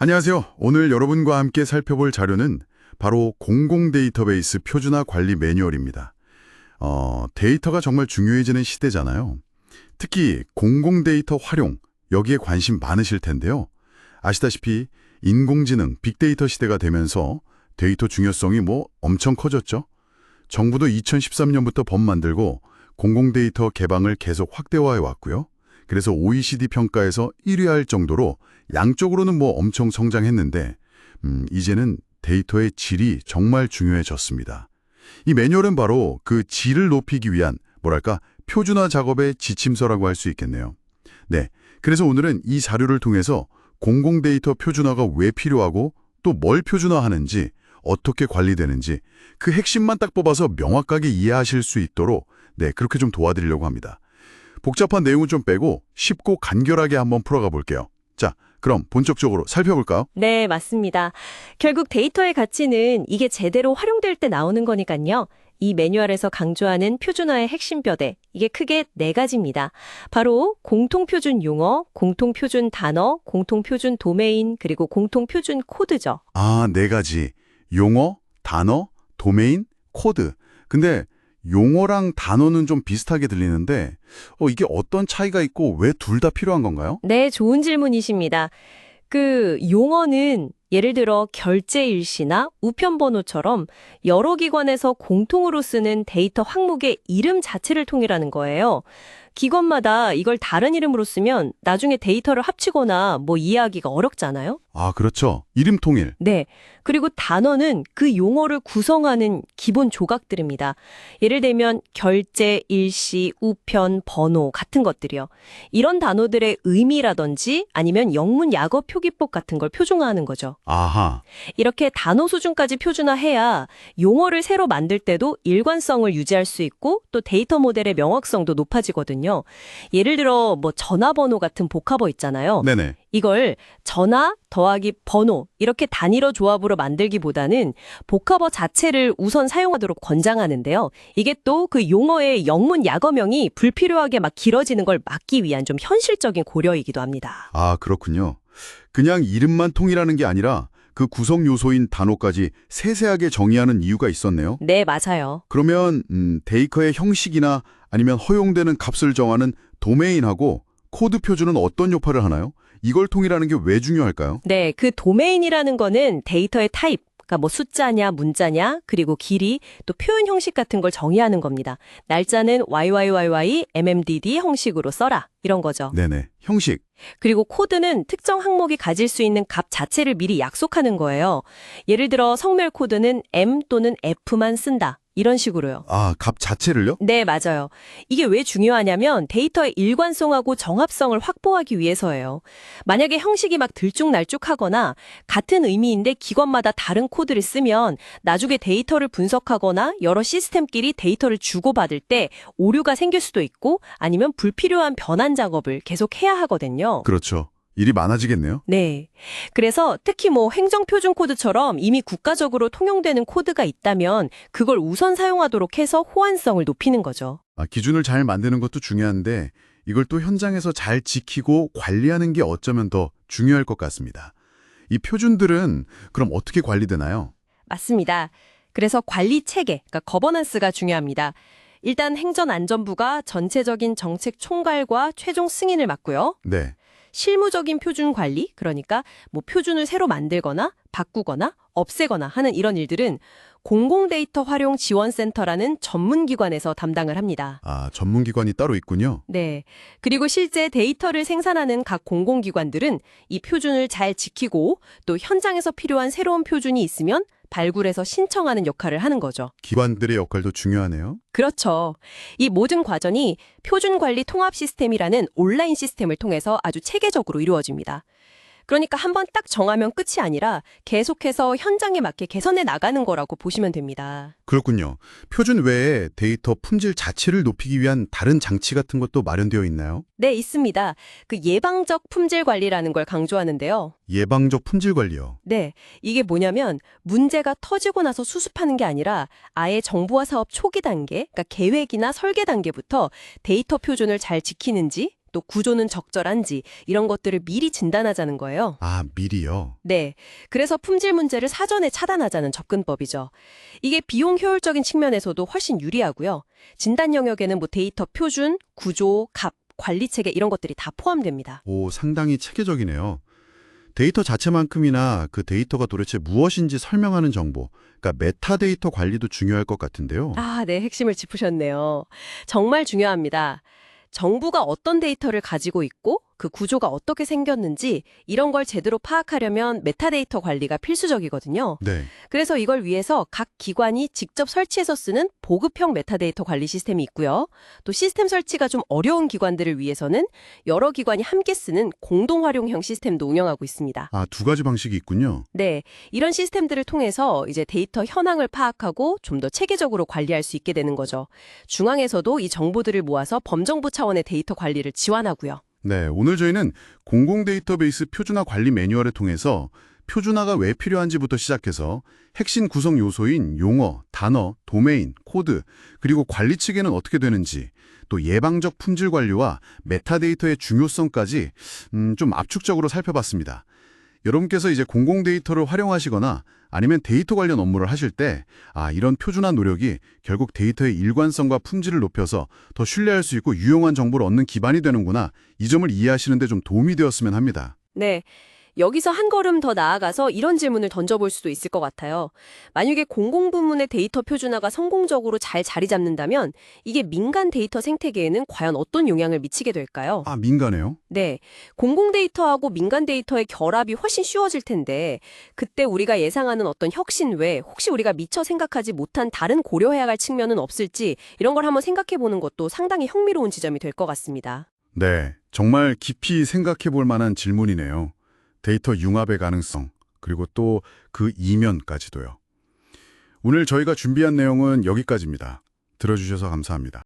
안녕하세요. 오늘 여러분과 함께 살펴볼 자료는 바로 공공 데이터베이스 표준화 관리 매뉴얼입니다. 어, 데이터가 정말 중요해지는 시대잖아요. 특히 공공 데이터 활용, 여기에 관심 많으실 텐데요. 아시다시피 인공지능, 빅데이터 시대가 되면서 데이터 중요성이 뭐 엄청 커졌죠. 정부도 2013년부터 법 만들고 공공 데이터 개방을 계속 확대화해 왔고요. 그래서 OECD 평가에서 1위 할 정도로 양쪽으로는 뭐 엄청 성장했는데 음, 이제는 데이터의 질이 정말 중요해졌습니다. 이 매뉴얼은 바로 그 질을 높이기 위한 뭐랄까 표준화 작업의 지침서라고 할 수 있겠네요. 네, 그래서 오늘은 이 자료를 통해서 공공 데이터 표준화가 왜 필요하고 또 뭘 표준화하는지 어떻게 관리되는지 그 핵심만 딱 뽑아서 명확하게 이해하실 수 있도록 네, 그렇게 좀 도와드리려고 합니다. 복잡한 내용은 좀 빼고 쉽고 간결하게 한번 풀어가 볼게요. 자, 그럼 본격적으로 살펴볼까요? 네, 맞습니다. 결국 데이터의 가치는 이게 제대로 활용될 때 나오는 거니까요. 이 매뉴얼에서 강조하는 표준화의 핵심 뼈대, 이게 크게 네 가지입니다. 바로 공통표준 용어, 공통표준 단어, 공통표준 도메인, 그리고 공통표준 코드죠. 아, 네 가지. 용어, 단어, 도메인, 코드. 근데 용어랑 단어는 좀 비슷하게 들리는데 어, 이게 어떤 차이가 있고 왜 둘 다 필요한 건가요? 네, 좋은 질문이십니다. 그 용어는 예를 들어 결제 일시나 우편 번호처럼 여러 기관에서 공통으로 쓰는 데이터 항목의 이름 자체를 통일하는 거예요. 기관마다 이걸 다른 이름으로 쓰면 나중에 데이터를 합치거나 뭐 이해하기가 어렵잖아요. 아, 그렇죠. 이름 통일. 네. 그리고 단어는 그 용어를 구성하는 기본 조각들입니다. 예를 들면 결제, 일시, 우편, 번호 같은 것들이요. 이런 단어들의 의미라든지 아니면 영문 약어 표기법 같은 걸 표준화하는 거죠. 아하. 이렇게 단어 수준까지 표준화해야 용어를 새로 만들 때도 일관성을 유지할 수 있고 또 데이터 모델의 명확성도 높아지거든요. 예를 들어 뭐 전화번호 같은 복합어 있잖아요. 네네. 이걸 전화 더하기 번호 이렇게 단일어 조합으로 만들기보다는 복합어 자체를 우선 사용하도록 권장하는데요. 이게 또 그 용어의 영문 약어명이 불필요하게 막 길어지는 걸 막기 위한 좀 현실적인 고려이기도 합니다. 아, 그렇군요. 그냥 이름만 통일하는 게 아니라 그 구성 요소인 단어까지 세세하게 정의하는 이유가 있었네요. 네, 맞아요. 그러면 음, 데이터의 형식이나 아니면 허용되는 값을 정하는 도메인하고 코드 표준은 어떤 역할을 하나요? 이걸 통일하는 게 왜 중요할까요? 네, 그 도메인이라는 거는 데이터의 타입, 그러니까 뭐 숫자냐, 문자냐, 그리고 길이, 또 표현 형식 같은 걸 정의하는 겁니다. 날짜는 YYYY, MMDD 형식으로 써라. 이런 거죠. 네네. 형식. 그리고 코드는 특정 항목이 가질 수 있는 값 자체를 미리 약속하는 거예요. 예를 들어 성별 코드는 M 또는 F만 쓴다. 이런 식으로요. 아, 값 자체를요? 네, 맞아요. 이게 왜 중요하냐면 데이터의 일관성하고 정합성을 확보하기 위해서예요. 만약에 형식이 막 들쭉날쭉하거나 같은 의미인데 기관마다 다른 코드를 쓰면 나중에 데이터를 분석하거나 여러 시스템끼리 데이터를 주고받을 때 오류가 생길 수도 있고 아니면 불필요한 변환 작업을 계속 해야 하거든요. 그렇죠. 일이 많아지겠네요. 네. 그래서 특히 뭐 행정표준 코드처럼 이미 국가적으로 통용되는 코드가 있다면 그걸 우선 사용하도록 해서 호환성을 높이는 거죠. 아, 기준을 잘 만드는 것도 중요한데 이걸 또 현장에서 잘 지키고 관리하는 게 어쩌면 더 중요할 것 같습니다. 이 표준들은 그럼 어떻게 관리되나요? 맞습니다. 그래서 관리 체계, 그러니까 거버넌스가 중요합니다. 일단 행정안전부가 전체적인 정책 총괄과 최종 승인을 맡고요. 네. 실무적인 표준 관리, 그러니까 뭐 표준을 새로 만들거나 바꾸거나 없애거나 하는 이런 일들은 공공데이터 활용 지원센터라는 전문기관에서 담당을 합니다. 아, 전문기관이 따로 있군요. 네. 그리고 실제 데이터를 생산하는 각 공공기관들은 이 표준을 잘 지키고 또 현장에서 필요한 새로운 표준이 있으면 발굴해서 신청하는 역할을 하는 거죠. 기관들의 역할도 중요하네요. 그렇죠. 이 모든 과정이 표준관리 통합 시스템이라는 온라인 시스템을 통해서 아주 체계적으로 이루어집니다. 그러니까 한 번 딱 정하면 끝이 아니라 계속해서 현장에 맞게 개선해 나가는 거라고 보시면 됩니다. 그렇군요. 표준 외에 데이터 품질 자체를 높이기 위한 다른 장치 같은 것도 마련되어 있나요? 네, 있습니다. 그 예방적 품질 관리라는 걸 강조하는데요. 예방적 품질 관리요. 네, 이게 뭐냐면 문제가 터지고 나서 수습하는 게 아니라 아예 정보화 사업 초기 단계, 그러니까 계획이나 설계 단계부터 데이터 표준을 잘 지키는지 또 구조는 적절한지 이런 것들을 미리 진단하자는 거예요. 아, 미리요. 네. 그래서 품질 문제를 사전에 차단하자는 접근법이죠. 이게 비용 효율적인 측면에서도 훨씬 유리하고요. 진단 영역에는 뭐 데이터 표준, 구조, 값, 관리 체계 이런 것들이 다 포함됩니다. 오, 상당히 체계적이네요. 데이터 자체만큼이나 그 데이터가 도대체 무엇인지 설명하는 정보, 그러니까 메타데이터 관리도 중요할 것 같은데요. 아, 네. 핵심을 짚으셨네요. 정말 중요합니다. 정부가 어떤 데이터를 가지고 있고 그 구조가 어떻게 생겼는지 이런 걸 제대로 파악하려면 메타데이터 관리가 필수적이거든요. 네. 그래서 이걸 위해서 각 기관이 직접 설치해서 쓰는 보급형 메타데이터 관리 시스템이 있고요. 또 시스템 설치가 좀 어려운 기관들을 위해서는 여러 기관이 함께 쓰는 공동 활용형 시스템도 운영하고 있습니다. 아, 두 가지 방식이 있군요. 네, 이런 시스템들을 통해서 이제 데이터 현황을 파악하고 좀 더 체계적으로 관리할 수 있게 되는 거죠. 중앙에서도 이 정보들을 모아서 범정부 차원의 데이터 관리를 지원하고요. 네, 오늘 저희는 공공 데이터베이스 표준화 관리 매뉴얼을 통해서 표준화가 왜 필요한지부터 시작해서 핵심 구성 요소인 용어, 단어, 도메인, 코드, 그리고 관리 측에는 어떻게 되는지, 또 예방적 품질 관리와 메타데이터의 중요성까지 음, 좀 압축적으로 살펴봤습니다. 여러분께서 이제 공공 데이터를 활용하시거나 아니면 데이터 관련 업무를 하실 때, 아, 이런 표준화 노력이 결국 데이터의 일관성과 품질을 높여서 더 신뢰할 수 있고 유용한 정보를 얻는 기반이 되는구나. 이 점을 이해하시는 데 좀 도움이 되었으면 합니다. 네. 여기서 한 걸음 더 나아가서 이런 질문을 던져볼 수도 있을 것 같아요. 만약에 공공부문의 데이터 표준화가 성공적으로 잘 자리 잡는다면 이게 민간 데이터 생태계에는 과연 어떤 영향을 미치게 될까요? 아, 민감해요? 네. 공공 데이터하고 민간 데이터의 결합이 훨씬 쉬워질 텐데 그때 우리가 예상하는 어떤 혁신 외에 혹시 우리가 미처 생각하지 못한 다른 고려해야 할 측면은 없을지 이런 걸 한번 생각해 보는 것도 상당히 흥미로운 지점이 될 것 같습니다. 네, 정말 깊이 생각해 볼 만한 질문이네요. 데이터 융합의 가능성, 그리고 또 그 이면까지도요. 오늘 저희가 준비한 내용은 여기까지입니다. 들어주셔서 감사합니다.